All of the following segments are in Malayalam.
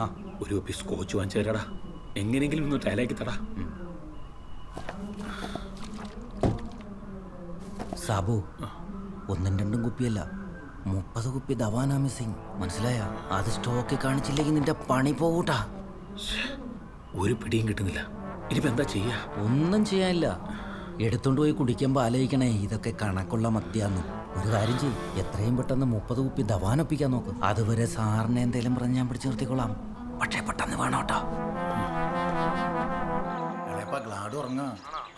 ആ ഒരു കുപ്പി സ്കോച്ച് വാങ്ങിച്ചു തരാടാ. എങ്ങനെയെങ്കിലും ഒന്ന് ടയലാക്കി തടാ. സാബു ഒന്നും രണ്ടും കുപ്പിയല്ല. മുപ്പത് കുപ്പി ദവാനാ മിസ്സിങ് മനസ്സിലായ? അത് സ്റ്റോക്ക് കാണിച്ചില്ലെങ്കിൽ നിന്റെ പണി പോകൂട്ടാ ഒരു പിടിയും കിട്ടുന്നില്ല. ഇനിയിപ്പോ എന്താ ചെയ്യാ? ഒന്നും ചെയ്യാനില്ല. എടുത്തോണ്ട് പോയി കുടിക്കുമ്പോൾ ആലോചിക്കണേ ഇതൊക്കെ കണക്കുള്ള മദ്യാന്ന് ഒരു കാര്യം ചെയ്യും. എത്രയും പെട്ടെന്ന് മുപ്പത് കുപ്പി ദവാനൊപ്പിക്കാൻ നോക്ക്. അതുവരെ സാറിനെ എന്തേലും പറഞ്ഞ് ഞാൻ പിടിച്ചു നിർത്തിക്കൊള്ളാം പക്ഷേ പെട്ടെന്ന് വേണം കേട്ടോ. ഗ്ലാഡ് ഉറങ്ങാ.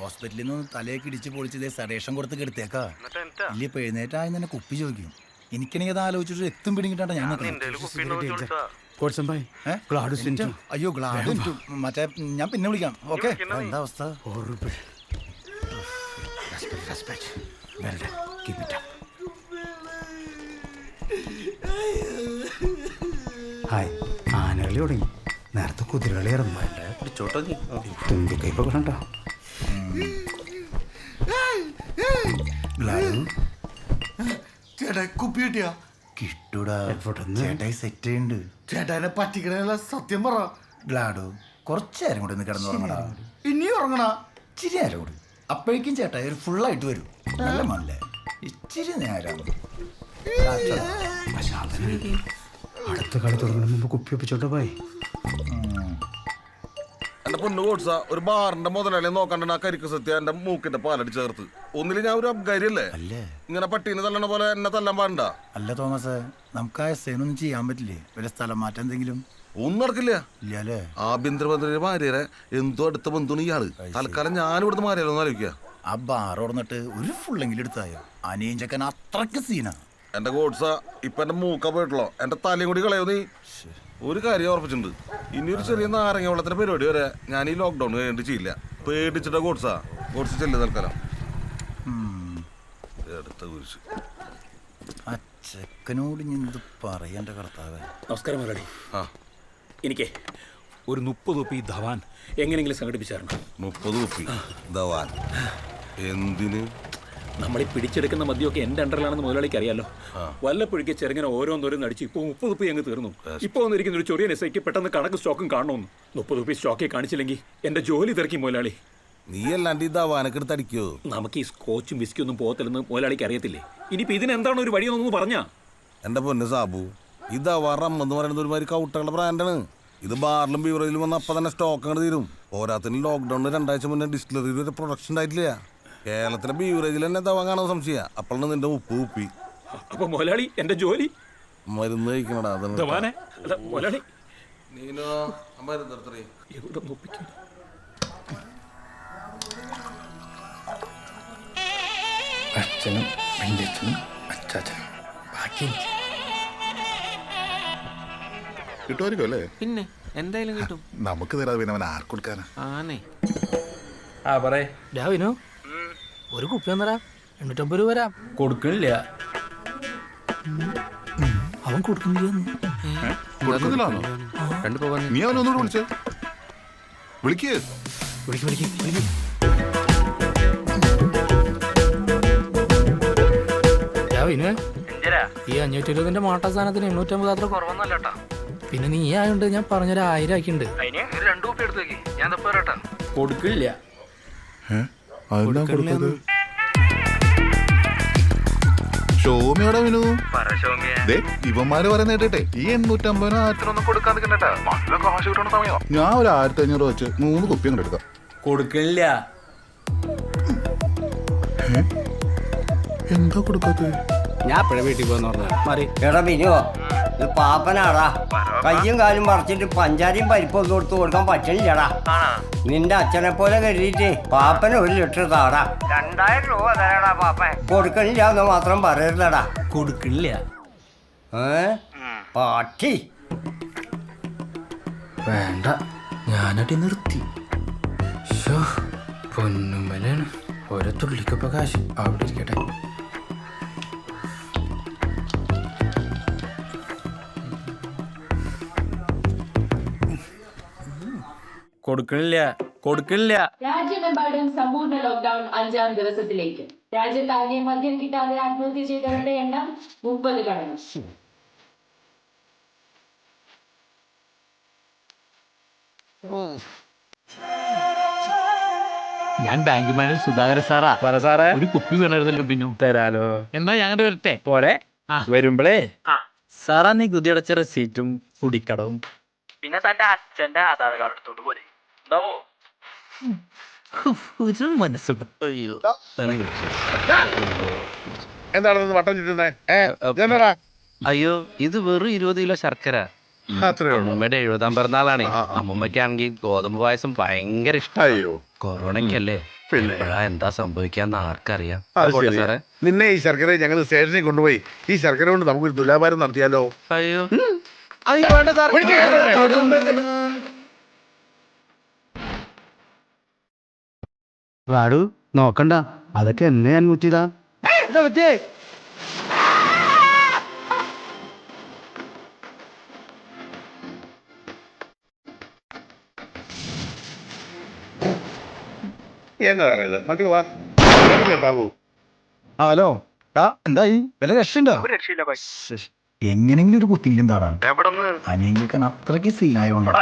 ഹോസ്പിറ്റലിൽ നിന്ന് തലയൊക്കെ ഇടിച്ച് പൊളിച്ചതേ സഡേഷൻ കൊടുത്ത് കെടുത്തേക്കാ. ഇല്ല ഇപ്പൊ എഴുന്നേറ്റായി തന്നെ കുപ്പി ചോദിക്കും. എനിക്കാണെങ്കിൽ അത് ആലോചിച്ചിട്ട് എത്തും പിടിങ്ങിട്ടാ ഞാൻ അയ്യോ ഗ്ലാഡ് മറ്റേ ഞാൻ പിന്നെ വിളിക്കാം. ഓക്കെ? എന്താ അവസ്ഥ? ഹായ്. ആനകളി തുടങ്ങി. നേരത്തെ കുതിരകളി ഇറന്നു തുമ്പിക്കൈപ്പൊ കണ്ടോ? ഗ്ലാഡ് ചേട്ടാ കുപ്പി കിട്ടിയാ? കിട്ടൂടാ? ചേട്ടായി സെറ്റ് ചെയ്യുന്നുണ്ട് ചേട്ടാനെ പറ്റിക്കണല്ല സത്യം പറ. ഗ്ലാഡു കുറച്ചേരം കൂടെ ഒന്ന് കിടന്നു ഉറങ്ങടാ. ഇനി ഉറങ്ങണ? ഇച്ചിരി നേരം കൂടി. അപ്പോഴേക്കും ചേട്ടായി ഒരു ഫുള്ളായിട്ട് വരും. നല്ല മല്ലേ ഇച്ചിരി നേരം. അടുത്ത കളി തുടങ്ങുന്ന മുമ്പ് കുപ്പി ഒപ്പിച്ചോട്ടെ പോയി. എന്റെ പൊന്നു കോട്സ ഒരു ബാറിന്റെ മുതലാളി നോക്കണ്ട ആ കരിക്ക് സത്യ എന്റെ മൂക്കിന്റെ പാലടി ചേർത്ത്. ഒന്നിൽ ഞാൻ ഒരു അബ്കാരിയല്ലേ അല്ലേ? ഇങ്ങനെ പട്ടീനെ തല്ലണ പോലെ എന്നെ തല്ലാൻ പാടണ്ട അല്ല തോമസ് നമുക്ക് ആ സേനൊന്നും ചെയ്യാൻ പറ്റില്ലേ? വല്ല സ്ഥലം മാറ്റം എന്തെങ്കിലും? ഒന്നും നടക്കില്ല. ആഭ്യന്തരമന്ത്രിയുടെ ഭാര്യരെ എന്തോ അടുത്ത ബന്ധുണ് ഇയാൾ. തൽക്കാലം ഞാൻ ഇവിടുന്ന് മാറിയാലോ എന്ന് ആലോചിക്കുക ആ ബാർ ഓർന്നിട്ട് ഒരു ഫുള്ളെങ്കിലും എടുത്തായോ? അനിയൻ അത്രയ്ക്ക് അത്രയ്ക്ക് സീനാ. എന്റെ ഗോഡ്സ ഇപ്പൊ എന്റെ മൂക്ക പോയിട്ടുള്ളോ? എന്റെ തലയും കൂടി കളയോ നീ? ഒരു കാര്യം ഉറപ്പിച്ചിട്ടുണ്ട്. ഇനി ഒരു ചെറിയ നാരങ്ങ വെള്ളത്തിന്റെ പരിപാടി വരെ ഞാൻ ഈ ലോക്ക്ഡൌൺ കഴിഞ്ഞിട്ട് ചെയ്യില്ല. പേടിച്ചിട്ട ഗോഡ്സ. ഗോഡ്സ് ചെല്ലു തൽക്കാലം എടുത്ത കുരിശ്. ആ ചെക്കനോട് ഞാൻ എന്ത് പറയണ്ട കർത്താവേ? നമസ്കാരം മലടി ആ. എനിക്ക് ഒരു മുപ്പത് കുപ്പി ധവാൻ എങ്ങനെയെങ്കിലും സംഘടിപ്പിച്ചായിരുന്നു. മുപ്പത് കുപ്പി ധവാൻ. എന്തിന്? നമ്മൾ ഈ പിടിച്ചെടുക്കുന്ന മദ്യമൊക്കെ എന്റെ അണ്ടറിലാണെന്ന് മുതലാളിക്ക് അറിയാലോ. വല്ലപ്പോഴേക്ക് ചെറുങ്ങനെ ഓരോന്നോരോന്ന് അടിച്ച് ഇപ്പോൾ മുപ്പത് ഉപ്പി അങ്ങ് തീർന്നു. ഇപ്പോൾ വന്നിരിക്കുന്ന ഒരു ചെറിയ നെസൈക്ക് പെട്ടെന്ന് കണക്ക് സ്റ്റോക്കും കാണണമെന്ന് മുപ്പത് ഉപ്പി സ്റ്റോക്കെ കാണിച്ചില്ലെങ്കിൽ എന്റെ ജോലി തിരക്കി മുതലാളി. നീ അല്ലാണ്ട് ഈ ദവാനൊക്കെ അടിക്കോ? നമുക്ക് ഈ സ്കോച്ചും വിസ്കി ഒന്നും പോകത്തില്ലെന്ന് മുതലാളിക്ക് അറിയത്തില്ലേ? ഇനിയിപ്പോ ഇതിനെന്താണ് ഒരു വഴി വഴിയെന്നൊന്ന് പറഞ്ഞാ. എന്റെ പൊന്ന് സാബു ഇതാ വറം എന്ന് പറയുന്നത് ഒരുമാതിരി കൗട്ടകളുടെ ബ്രാൻഡാണ്. ഇത് ബാറിലും ബീവറേജിലും വന്ന അപ്പൊ തന്നെ സ്റ്റോക്ക് അങ്ങോട്ട് തീരും. പോരാത്തിന് ലോക്ക്ഡൌണിൽ രണ്ടാഴ്ച മുന്നേ ഡിസ്റ്റിലറിയിൽ ഒരു പ്രൊഡക്ഷൻ ഉണ്ടായിട്ടില്ല. കേരളത്തിലെ ബീവറേജിൽ തന്നെ തവങ്ങാണെന്ന് കാണാൻ സംശയ. അപ്പോഴാണ് നിന്റെ ഉപ്പ് ഉപ്പി. അപ്പൊ മുതലാളി എന്റെ ജോലി? മരുന്ന് കഴിക്കണടാ അതാണ് ധവാനെ അല്ല മുതലാളി. നീനോ മരുന്ന് എടുത്തേ എവിടെ ഒപ്പിക്കുന്നു അച്ഛനും വല്യച്ഛനും അച്ചാച്ചനും. ബാക്കി എനിക്ക്. കിട്ടുമായിരിക്കും അല്ലേ? പിന്നെ എന്തായാലും കിട്ടും. നമുക്ക് തരാതെ പിന്നെ അവൻ ആർക്കൊടുക്കാനാ ആണേ ആ പറയേ. രാവിനു ഒരു കുപ്പി ഒന്നരാ എണ്ണൂറ്റമ്പത് രൂപ വരാം. കൊടുക്കണില്ല. അവൻ കൊടുക്കുന്നില്ല രണ്ട് പോകാൻ നീ അവനൊന്നുകൂടെ വിളിച്ചേ. വിളിക്കേ. വിളിക്കും വിളിക്കും വിളിക്കും. രാവിനു ഈ അഞ്ഞൂറ്റി ഇരുപതിന്റെ മാട്ട സാധനത്തിന് എണ്ണൂറ്റമ്പത് അത്ര കുറവൊന്നല്ല പിന്നെ നീ ആയോണ്ട് ഞാൻ പറഞ്ഞൊരു ആയിരം ആക്കിണ്ട് രണ്ടു കുപ്പി എടുത്തു വെക്കി. ഞാൻ തപ്പോ വരാട്ടാ. കൊടുക്കില്ല അതെന്താ കൊടുത്തത്? ഷോമിയോടെ വിനു ദേ, ഇവന്മാര് പറയുന്ന കേട്ടെ ഈ എണ്ണൂറ്റമ്പതിനോ ആയിരത്തിനൊന്നും കൊടുക്കാതെ കാശ് കിട്ടണ സമയം ഞാൻ ഒരു ആയിരത്തി അഞ്ഞൂറ് വെച്ച് മൂന്ന് കുപ്പി അങ്ങോട്ട് എടുക്കാം. കൊടുക്കില്ല എന്താ കൊടുക്കാത്തത്? ഞാൻ എപ്പോഴാ വീട്ടിൽ പോകാന്ന് പറഞ്ഞു മാറി. എടാ ബിനുവോ ഇത് പാപ്പനാടാ. കയ്യും കാലും പറിച്ചിട്ട് പഞ്ചാരിയും പരിപ്പൊന്നും കൊടുത്ത് കൊടുക്കാൻ പറ്റണില്ലടാ നിന്റെ അച്ഛനെ പോലെ കരുതിയിട്ട് പാപ്പന് ഒരു ലിറ്റർ താടാ. രണ്ടായിരം രൂപ തരാടാ പാപ്പൻ. കൊടുക്കണില്ല എന്ന് മാത്രം പറയരുതടാ. കൊടുക്കണില്ല. ഏ? പാട്ടി. വേണ്ട. ഞാനടി നിർത്തി. പൊന്നുമലാണ് ഓരോ തുള്ളിക്കപ്പ കാശ്. അവിടെ ഇരിക്കട്ടെ. കൊടുക്കണില്ല. കൊടുക്കണില്ല. രാജ്യമെമ്പാടും സമ്പൂർണ ലോക്ക്ഡൌൺ അഞ്ചാം ദിവസത്തിലേക്ക്. രാജ്യത്താകെ മദ്യം കിട്ടാതെ ആത്മഹത്യ ചെയ്തവരുടെ എണ്ണം മുപ്പത് കടന്നു. ഞാൻ ബാങ്ക് മാനേജർ സുധാകര സാറാ. പറ സാറേ. ഒരു കുപ്പി വേണമായിരുന്നല്ലോ പിന്നെ തരാലോ. എന്നാ ഞങ്ങളുടെ വരട്ടെ? പോരെ. ആ. വരുമ്പളേ. സാറാ നികുതി അടച്ച റെസീറ്റും കുടിക്കടവും. പിന്നെ തന്റെ അച്ഛന്റെ ആധാർ കാർഡ് എടുത്തോണ്ട് അയ്യോ എന്താണ് വട്ടം ചുറ്റുന്നേ? അയ്യോ ഇത് വെറും ഇരുപത് കിലോ ശർക്കര. അമ്മൂമ്മയുടെ എഴുപതാം പിറന്നാളാണേ. അമ്മൂമ്മയ്ക്കാണെങ്കിൽ ഗോതമ്പ് പായസം ഭയങ്കര ഇഷ്ടമായോ കൊറോണക്കല്ലേ കൊറോണയ്ക്കല്ലേ. എന്താ സംഭവിക്കാന്ന് ആർക്കറിയാം. സാറേ. നിന്നെ ഈ ശർക്കര ഞങ്ങൾ സ്റ്റേഷനിൽ കൊണ്ടുപോയി. ഈ ശർക്കര കൊണ്ട് നമുക്ക് തുലാഭാരം നടത്തിയാലോ? അയ്യോ. അയ്യോ വേണ്ട സാർ വാടു നോക്കണ്ട. അതൊക്കെ എന്നെ ഞാൻ എന്താ പറയുന്നത്? വാ. ആ ഹലോ. എന്തായി? വില രക്ഷണ്ടോ എങ്ങനെങ്കിലും ഒരു കുത്തിയിലും താടാണ് അനിയങ്ങൾക്ക് അത്രയ്ക്ക് സീനായോണ്ടോ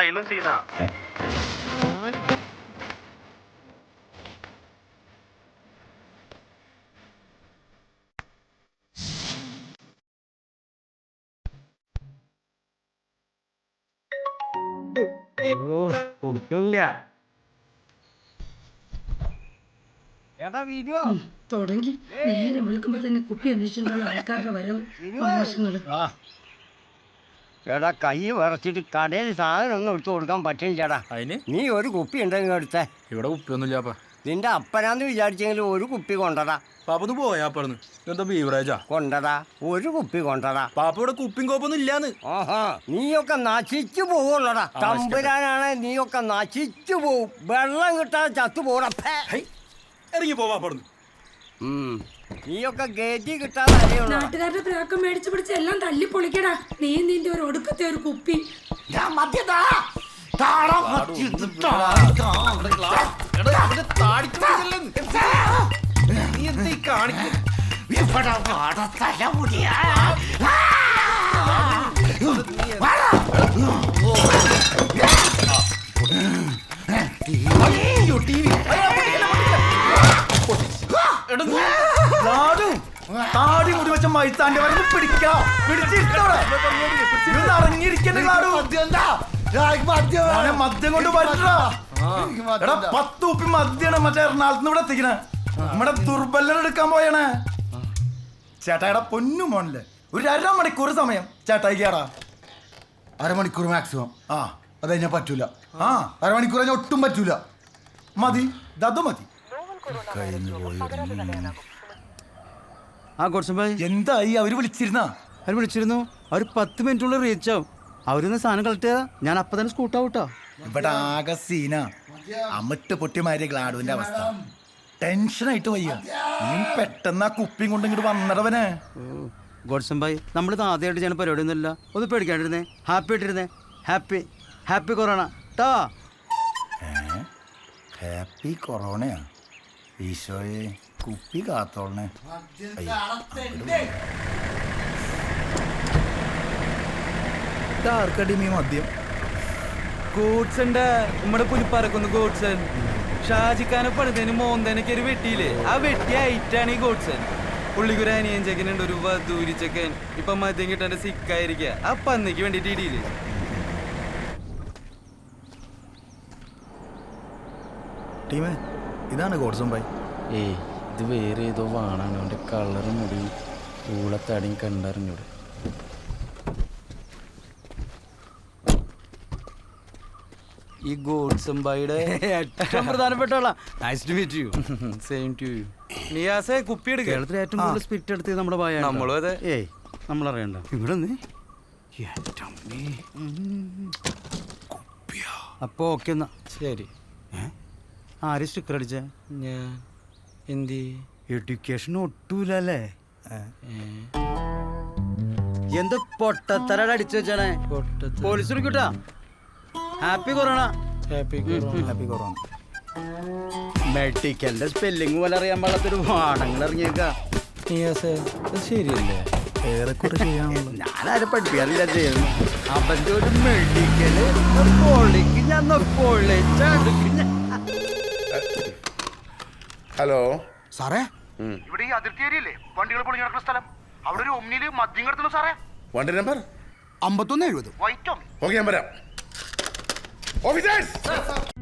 തുടങ്ങി. നേരെ വിളിക്കുമ്പോ തന്നെ കുപ്പി അന്വേഷിച്ചുള്ള ആൾക്കാരുടെ വരവ് ആവശ്യങ്ങൾ എടാ കൈ വിറച്ചിട്ട് കടയിൽ സാധനം ഒന്നും എടുത്തു കൊടുക്കാൻ പറ്റില്ലടാ അതിന്? നീ ഒരു കുപ്പി ഉണ്ടെങ്കിൽ എടുത്തേ. ഇവിടെ ഉപ്പൊന്നുമില്ലാപ്പാ നിന്റെ അപ്പനാന്ന് വിചാരിച്ചെങ്കിൽ ഒരു കുപ്പി കൊണ്ടടാ പാപ്പത് പോയാ പറഞ്ഞു എന്താ ബീവറേജാ കൊണ്ടടാ ഒരു കുപ്പി കൊണ്ടടാ പാപ്പ ഇവിടെ കുപ്പിയും കോപ്പൊന്നും ഇല്ലാന്ന്. ആഹാ നീയൊക്കെ നശിച്ചു പോവുള്ളടാ. തമ്പുരാനാണ് നീയൊക്കെ നശിച്ചു പോവും. വെള്ളം കിട്ടാതെ ചത്തു പോടാ ഇറങ്ങി പോവാ പറഞ്ഞു നീയൊക്കെ ഗേജി കിട്ടാതെ നാട്ടുകാരുടെ പ്രാക്കം മേടിച്ചു പിടിച്ച് എല്ലാം തല്ലി പൊളിക്കടാ നീ നിന്റെ ഒരു ഒടുക്കത്തെ ഒരു കുപ്പി. താടി മുടി വെച്ച മൈത്താന്റെ വരെ പിടിക്കാം പിടിച്ചിട്ടോടെ അറിഞ്ഞിരിക്കണ്ട മദ്യം. കൊണ്ട് പറ്റാ എടാ പത്ത് ഉപ്പി മദ്യാണ് മറ്റേ എറണാകുളത്ത് ഇവിടെ എത്തിക്കണേ. നമ്മുടെ ദുർബലൻ എടുക്കാൻ പോയണേ. ചേട്ടായുടെ പൊന്നു മോണിൽ ഒരു അരമണിക്കൂർ സമയം. ചേട്ടായിക്കാടാ അരമണിക്കൂർ മാക്സിമം ആ. അത് കഴിഞ്ഞാൽ പറ്റൂല. ആ. അരമണിക്കൂർ കഴിഞ്ഞാൽ ഒട്ടും പറ്റൂല. മതി. ദതു മതി. ആ കുറച്ചും എന്തായി? അവർ വിളിച്ചിരുന്ന? അവർ വിളിച്ചിരുന്നു. അവർ പത്ത് മിനിറ്റുള്ളിൽ റീച്ച് ആവും. അവരൊന്ന് സാധനം കളക്ട് ഞാൻ അപ്പൊ തന്നെ സ്കൂട്ടാവൂട്ടോ ഇവിടെ ആകെ സീന. അമിട്ട് പൊട്ടിമാരിയ ഗ്ലാഡുവിന്റെ അവസ്ഥ. ടെൻഷനായിട്ട് വയ്യ. നീ പെട്ടെന്ന് ആ കുപ്പിയും കൊണ്ട് ഇങ്ങോട്ട് വന്നടവനെ. ഗോഡ്സം നമ്മൾ നമ്മളിത് ആദ്യമായിട്ട് ചെയ്യുന്ന പരിപാടിയൊന്നുമില്ല. ഒന്ന് പേടിക്കാണ്ടിരുന്നേ. ഹാപ്പി ആയിട്ടിരുന്നേ. ഹാപ്പി ഹാപ്പി കൊറോണ ടാ ഹാപ്പി കൊറോണയാ ഈശോയെ കുപ്പി കാത്തോളണേ. ആർക്കടി മീ മദ്യം? ഗോഡ്സന്റെ നമ്മുടെ പുലിപ്പാറക്കൊന്ന് ഗോഡ്സൺ ഷാജിക്കാനെ പണിതേന് മോന്തേനൊക്കെ ഒരു വെട്ടിയില്ലേ? ആ വെട്ടി ഐറ്റാണ് ഈ ഗോഡ്സൺ പുള്ളിക്കൊരു അനിയൻ ചെക്കനുണ്ട് ഒരു വധൂരി ചെക്കൻ. ഇപ്പൊ മദ്യം കിട്ടാന്റെ സിക്കായിരിക്കുക ആ പന്നിക്ക് വേണ്ടിട്ട് ഇടിയില്ലേ? ടീമേ ഇതാണ് ഗോഡ്സം ബൈ ഏയ് ഇത് വേറെ ഏതോ വാണാണ്. അവന്റെ കളറ് മുടി ഊളത്തടിയും കണ്ടറിഞ്ഞൂടെ. ഈ ഗോഡ്സംബായിയുടെ ഏറ്റവും പ്രധാനപ്പെട്ട nice to meet you same to you നിയാസെ കുപ്പി എടുക്കുക കേരളത്തിൽ ഏറ്റവും കൂടുതൽ സ്പിരിറ്റ് എടുത്ത് നമ്മുടെ ഭയ നമ്മളും അതെ. ഏയ് നമ്മളറിയണ്ട. ഇവിടെ നിന്ന്? അപ്പോ ഓക്കെ എന്നാ. ശരി. ആര് സ്റ്റിക്കർ അടിച്ച? ഞാൻ. എന്തി? എഡ്യൂക്കേഷൻ ഒട്ടൂലല്ലേ? എന്ത് പൊട്ടത്തരട അടിച്ചു വെച്ചാണേ police വിളിക്കൂട്ടാ happy corona happy happy corona മെഡിക്കലിന്റെ spelling പോലെ അറിയാൻ പാടാത്തൊരു വാണങ്ങൾ ഇറങ്ങിയേക്ക. ശരിയല്ലേ? ഏറെക്കുറെ ചെയ്യാനുള്ളത് ഞാനാരും പഠിപ്പിക്കാറില്ല ചെയ്യുന്നു അവന്റെ ഒരു മെഡിക്കൽ പൊളിക്ക് ഞാൻ. ഹലോ സാറേ? ഇവിടെ ഈ അതിർത്തി ഏരിയല്ലേ വണ്ടികൾ പൊളിഞ്ഞു നടക്കുന്ന സ്ഥലം. അവിടെ ഒരു ഒന്നിൽ മദ്യം കിടത്തുന്നു സാറേ. വണ്ടി നമ്പർ അമ്പത്തൊന്ന് എഴുപത്. വൈറ്റോ ഓക്കെ ഞാൻ വരാം. Ofiser!